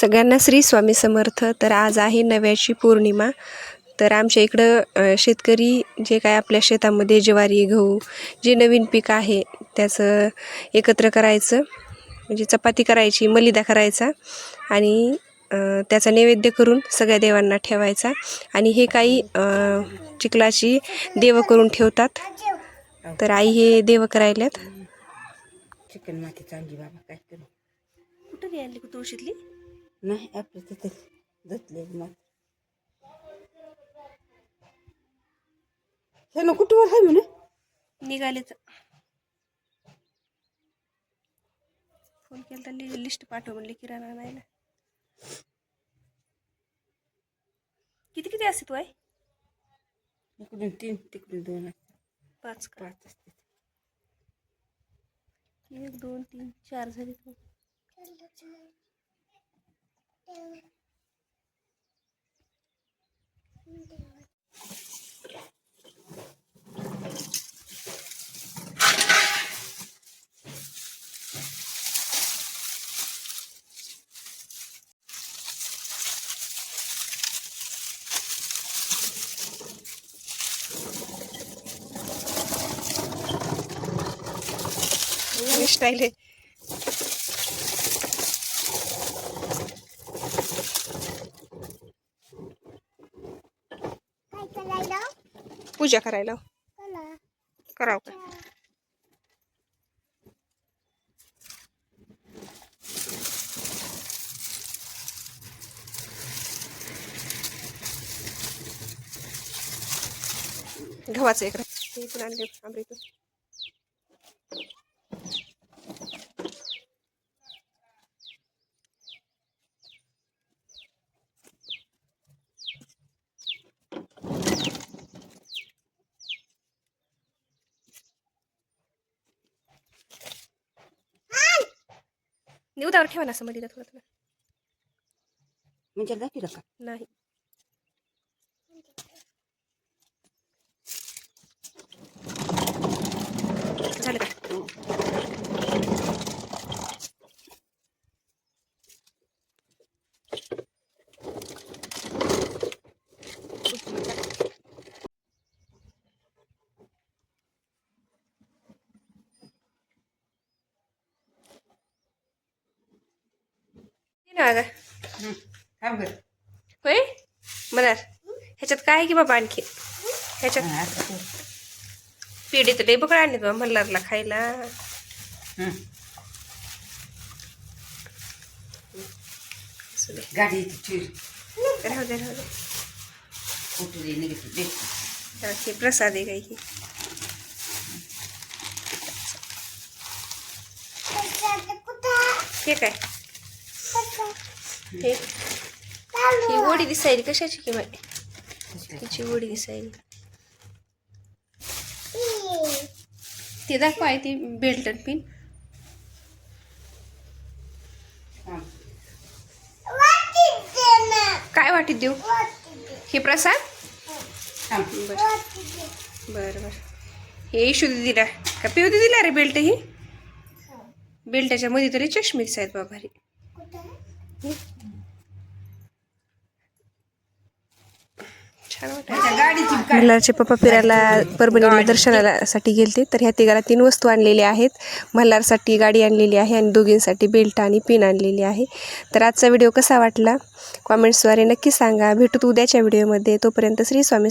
सगळ्यांना श्री स्वामी समर्थ. तर आज आहे नव्याची पौर्णिमा. तर आमच्या इकडं शेतकरी जे काय आपल्या शेतामध्ये ज्वारी गहू जे नवीन पीक आहे त्याचं एकत्र करायचं. म्हणजे चपाती करायची मलिदा करायचा आणि त्याचा नैवेद्य करून सगळ्या देवांना ठेवायचा. आणि हे काही चिखलाची देवं करून ठेवतात. तर आई हे देवं करायल्यात. चिकन माती चांगली बाबा काय करू? कुठं घ्यायला तुळशीतली? नाही आपलं तिथे धुतलेली माती हे ना कुठवर आहे म्हणे निघाले तर फोन केला तर लि- लिस्ट पाठव म्हणले किराणा आणायला किती किती असते तू आहे इकडून तीन तिकडून दोन असतात पाच का पाच असते एक दोन तीन चार झाले तू स्टाईल आहे. पूजा करायला. करावं का? गव्हाचं एक हे इथून आणले आंबरीतून निवदावर ठेवा ना असं मध्ये थोडं थोडं. म्हणजे दाखी का? नाही. झालं का? गं. होय? मनार ह्याच्यात काय आहे की बाबा आणखी? ह्याच्यात. पिढी तर लई बकळा आणली बाबा मल्हारला खायला. गाडी राहू दे राहू दे. प्रसाद आहे काही हे काय? हे ही वडी दिसायली कशाची किंवा तिची वडी दिसायली. ते दाखवा आहे ती बेल्ट पिन. काय वाटीत देऊ? हे प्रसाद? थांब. बरं. बरं बरं. हे इशू दिला का पिऊ दिला रे बेल्ट ही? बेल्टाच्या मध्ये तरी चष्मीच आहेत बाबा रे छान वाटत त्याच्या गाडीची काय मल्हारचे पप्पा फिरायला परभणीला दर्शनाला साठी गेलते. तर ह्या तिघाला तीन वस्तू आणलेल्या आहेत. मल्हारसाठी गाडी आणलेली आहे आणि दोघींसाठी बेल्ट आणि पिन आणलेली आहे. तर आजचा व्हिडिओ कसा वाटला? कॉमेंट्सद्वारे नक्की सांगा. भेटू उद्याच्या व्हिडिओमध्ये तोपर्यंत श्री स्वामी